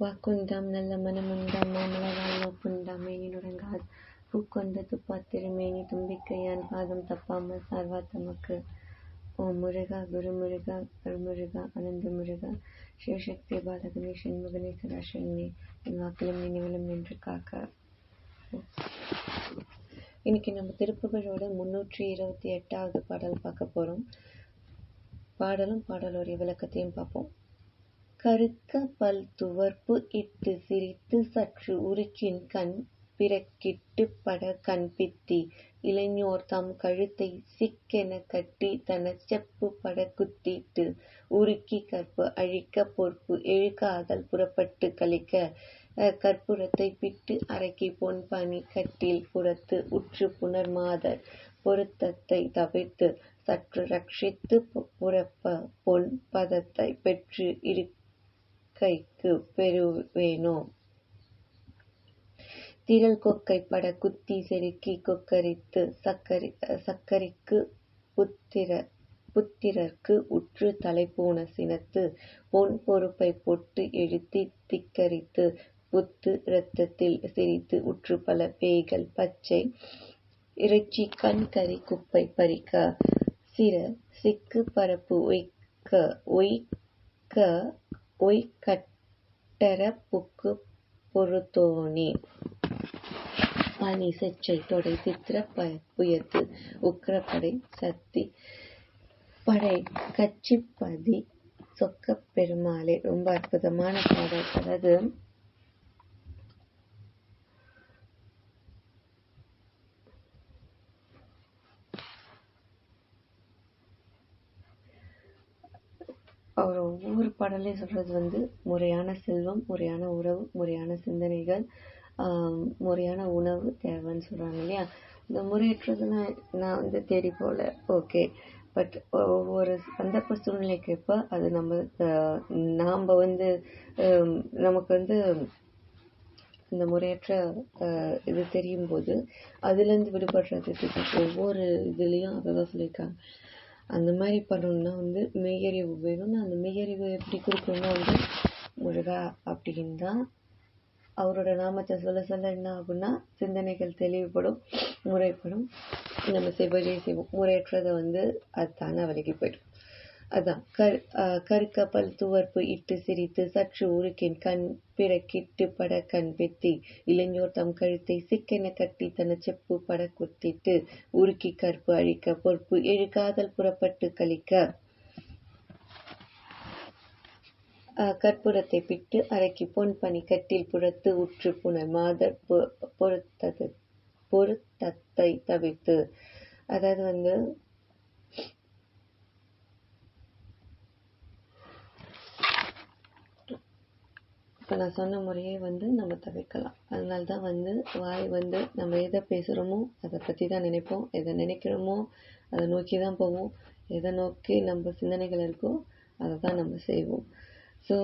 வாக்குண்டாம் நல்ல மனமுண்டாம் மாமலரால் நோக்குண்டாம் மேனினுறங்காது பூக்கொண்ட துப்பாத்திருமேனி தும்பிக்கையான் பாதம் தப்பாமல் சார்வா தமக்கு ஓம் முருகா குரு முருகா அருமுருகா அனந்த முருகா சிவசக்தி பாலகனே சண்முகனே சதாசிவனே என் வாக்கிலும் நினைவிலும் நின்று காக்க. இன்னைக்கு நம்ம திருப்புகழோட முன்னூற்றி இருபத்தி எட்டாவது பாடல் பார்க்க போறோம். பாடலும் பாடலுடைய விளக்கத்தையும் பார்ப்போம். கருக்க பல் துவர்ப்பு இட்டு சிரித்து சற்று உருக்கின் கண் பிறக்கிட்டு பட கண்பித்தி இளைஞர் தம் கழுத்தை சிக்கென கட்டி தன செப்பு பட குத்திட்டு உருக்கி கற்பு அழிக்க பொறுப்பு எழுக்காதல் புறப்பட்டு கழிக்க கற்பூரத்தை பிட்டு அரைக்கி பொன் பனி கட்டில் புறத்து உற்று புனர் மாதர் பொருத்தத்தை தவிர்த்து சற்று ரட்சித்து புறப்ப பொன் பதத்தை பெற்று இருக்கைக்கு பெறுவேனோ? திரள் கொக்கை பட குத்தி செருக்கி கொக்கரித்து சக்கரி சக்கரிக்கு புத்திர புத்திரர்க்கு உற்று தலைப்பூன சினத்து பொன் பொறுப்பை பொட்டு எழுத்தி திக்கரித்து புத்து இரத்தத்தில் சிரித்து உற்று பல பேய்கள் பச்சை இறைச்சி கண் கறி குப்பை பறிக்க சிற சிக்கு பரப்பு ஒய்க்க ஒய்க்க ஒய்கட்டர புக்கு பொறுத்தோனே. பனி செச்சை தொடை சித்திர புயத்து உக்கிரப்படை சத்தி படை கச்சிப்பதி சொக்க பெருமாளே. ரொம்ப அற்புதமான பாடல். அதாவது அவர் ஒவ்வொரு பாடலையும் சொல்றது வந்து முறையான செல்வம் முறையான உறவு முறையான சிந்தனைகள் முறையான உணவு தேவைன்னு சொல்றாங்க இல்லையா? இந்த முறையற்றதெல்லாம் நான் வந்து தேடி போகல. ஓகே. பட் ஒவ்வொரு சந்தர்ப்ப சூழ்நிலைக்கு ஏற்ப அது நம்ம நாம் வந்து நமக்கு வந்து இந்த முறையற்ற இது தெரியும் போது அதுலேருந்து விடுபடுறதுக்கு ஒவ்வொரு இதுலேயும் அதை சொல்லியிருக்காங்க. அந்த மாதிரி பண்ணணும்னா வந்து மெய்யறிவு வேணும். அந்த மெய்யறிவு எப்படி கொடுக்கணும்னா வந்து முருகா அப்படின்னு தான் அவரோட நாமத்தை சொல்ல சொல்ல என்ன ஆகும்னா சிந்தனைகள் தெளிவுபடும் முறைப்படும். நம்ம செவ்வழியை செய்வோம் முறையற்றதை வந்து அது தானே விலகி போயிடும். அதான். கரு கருக்க பல் துவர்ப்பு இட்டு சிரித்து சற்று உருக்கின் கண் பிறக்கிட்டு பட கண் பெத்தி இளைஞர் தம் கழுத்தை சிக்கென கட்டி தன செப்பு பட குத்திட்டு உருக்கி கற்பு அழிக்க பொறுப்பு எழுக்காதல் புறப்பட்டு கழிக்க. கற்பூரத்தை பிட்டு அரைக்கி பொன் பனி கட்டில் புறத்து உற்று புனர் மாதர் பொருத்தது பொருத்தத்தை தவிர்த்து. அதாவது வந்து இப்போ நான் சொன்ன முறையே வந்து நம்ம தவிர்க்கலாம். அதனால தான் வந்து வாய் வந்து நம்ம எதை பேசுகிறோமோ அதை பற்றி தான் நினைப்போம். எதை நினைக்கிறோமோ அதை நோக்கி தான் போவோம். எதை நோக்கி நம்ம சிந்தனைகள் இருக்கோ அதை தான் நம்ம செய்வோம். ஸோ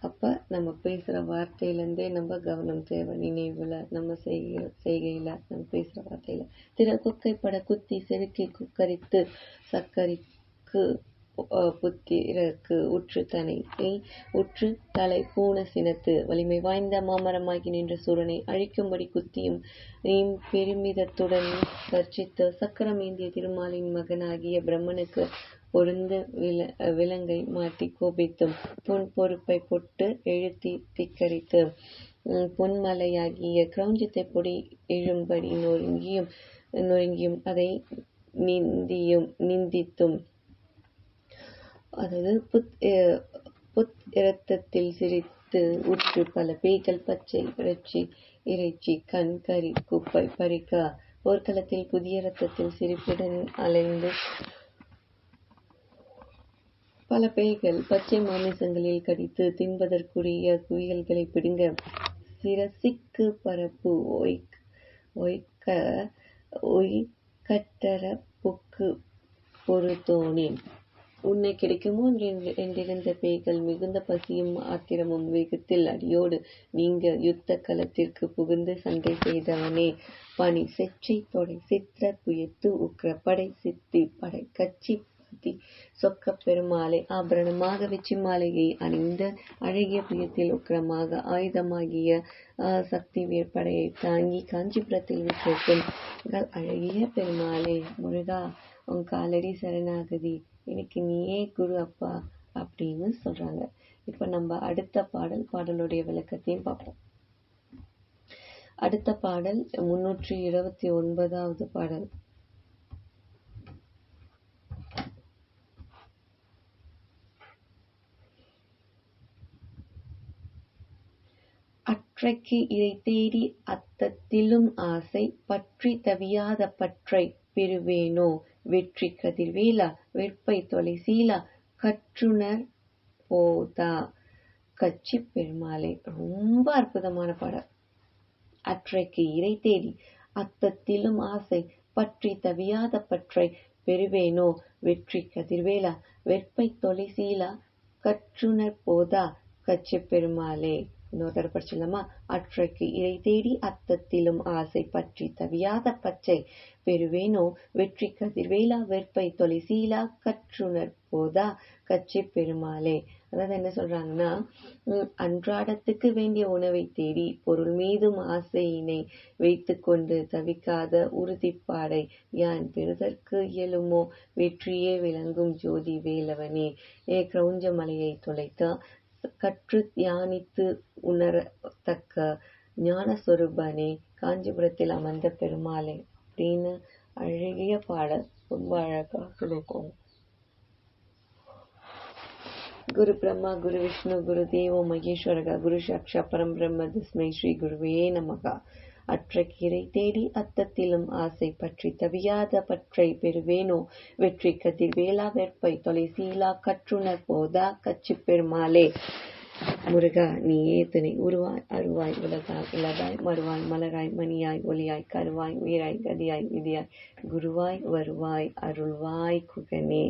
அப்போ நம்ம பேசுகிற வார்த்தையிலேருந்தே நம்ம கவனம் தேவை. நினைவில் நம்ம செய்கிற செய்கையில் நம்ம பேசுகிற வார்த்தையில். திற குக்கைப்பட குத்தி செருக்கி குக்கரித்து சக்கரிக்கு புத்திரக்கு உற்று தனை உற்று தலை பூன சினத்து வலிமை வாய்ந்த மாமரமாகி நின்ற சூரனை அழிக்கும்படி குத்தியும் பெருமிதத்துடன் கர்ச்சித்த சக்கரம் ஏந்திய திருமாலின் மகனாகிய பிரம்மனுக்கு பொருந்த வில விலங்கை மாட்டி கோபித்தும் பொன் பொறுப்பை பொட்டு எழுத்தி திக்கரித்து பொன்மலையாகிய கிரௌஞ்சத்தை பொடி எழும்படி நொறுங்கியும் நொறுங்கியும் அதை நிந்தியும் நிந்தித்தும் அதாவது புத் புத் இரத்தத்தில் சிரித்து உற்று பல பேய்கள் பச்சை இறைச்சி இறைச்சி கண் கறி குப்பை பறிக்க போர்க்களத்தில் புதிய இரத்தத்தில் சிரிப்புடன் அலைந்து பல பேய்கள் பச்சை மாமிசங்களில் கடித்து தின்பதற்குரிய குவியல்களை பிடுங்க. சிரசிக்கு பரப்பு ஒய்க் ஒய்க்க ஒய்கட்டர புக்கு பொறுத்தோனேன் உன்னை கிடைக்குமோ என்றிருந்த பேய்கள் மிகுந்த பசியும் ஆத்திரமும் வேகத்தில் அடியோடு நீங்க யுத்த களத்திற்கு புகுந்து சண்டை செய்தவனே பனி செச்சை தொடை சித்திர புயத்து உக்ர படை சித்தி படை கச்சி சுத்தி சொக்கப் பெருமாளே ஆபரணமாக வெற்றி மாலையை அணிந்த அழகிய புயத்தில் உக்கிரமாக ஆயுதமாகிய ஆஹ், சக்தி வேற்படையை தாங்கி காஞ்சிபுரத்தில் விற்றிருக்கும் எங்கள் அழகிய பெருமாளே முருகா உன் காலடி சரணாகதி. எனக்கு நீயே குரு அப்பா அப்படின்னு சொல்றாங்க. இப்ப நம்ம அடுத்த பாடல் பாடலுடைய விளக்கத்தையும் பார்ப்போம். அடுத்த பாடல் முன்னூற்றி இருபத்தி ஒன்பதாவது பாடல். அற்றைக்கு இதை தேடி அத்தத்திலும் ஆசை பற்றி தவியாத பற்றை பெறுவேனோ வெற்றி கதிர்வேலா வெற்பை தொலைசீலா கற்றுணர் போதா. கச்சி பெருமாளே ரொம்ப அற்புதமான பாடல். அற்றைக்கு இறை தேடி அத்தத்திலும் ஆசை பற்றி தவியாத பற்றை பெறுவேனோ? வெற்றி கதிர்வேலா வெற்பை தொலைசீலா கற்றுணர் போதா. கச்சி பெருமாளே. இன்னொரு தடவை அற்றைக்கு இறை தேடி அத்தத்திலும் ஆசை பற்றி தவியாத பச்சை பெறுவேனோ? வெற்றி கதிர்வேலா வெற்பை தொலைசீலா கற்றுணர் போதா? கச்சி பெருமாளே. அதாவது என்ன சொல்றாங்கன்னா அன்றாடத்துக்கு வேண்டிய உணவை தேடி பொருள் மீதும் ஆசையினை வைத்து கொண்டு தவிக்காத உறுதிப்பாடை யான் பெறுதற்கு இயலுமோ? வெற்றியே விளங்கும் ஜோதி வேலவனே. ஏ கிரௌஞ்ச மலையை தொலைத்த? கற்று தியானித்து உணரத்தக்க தக்க சொரூபனே காஞ்சிபுரத்தில் அமர்ந்த பெருமாளே அப்படின்னு அழகிய பாடல் ரொம்ப அழகா சொல்லிருக்கோம் குரு பிரம்மா குரு விஷ்ணு குரு தேவோ மகேஸ்வரக குரு சாட்சா பரம் பிரம்ம தஸ்மை ஸ்ரீ குருவே நமகா. அற்ற கீரை தேடி அத்தத்திலும் ஆசை பற்றி தவியாத பற்றை பெறுவேனோ? வெற்றி கதிர்வேலா வெற்பை தொலைசீலா கற்றுணர் போதா கச்சி பெருமாளே. முருகா நீயே துணை உருவாய் அருவாய் உலகாய் உலகாய் மறுவாய் மலராய் மணியாய் ஒளியாய் கருவாய் உயிராய் கதியாய் விதியாய் குருவாய் வருவாய் அருள்வாய் குகனே.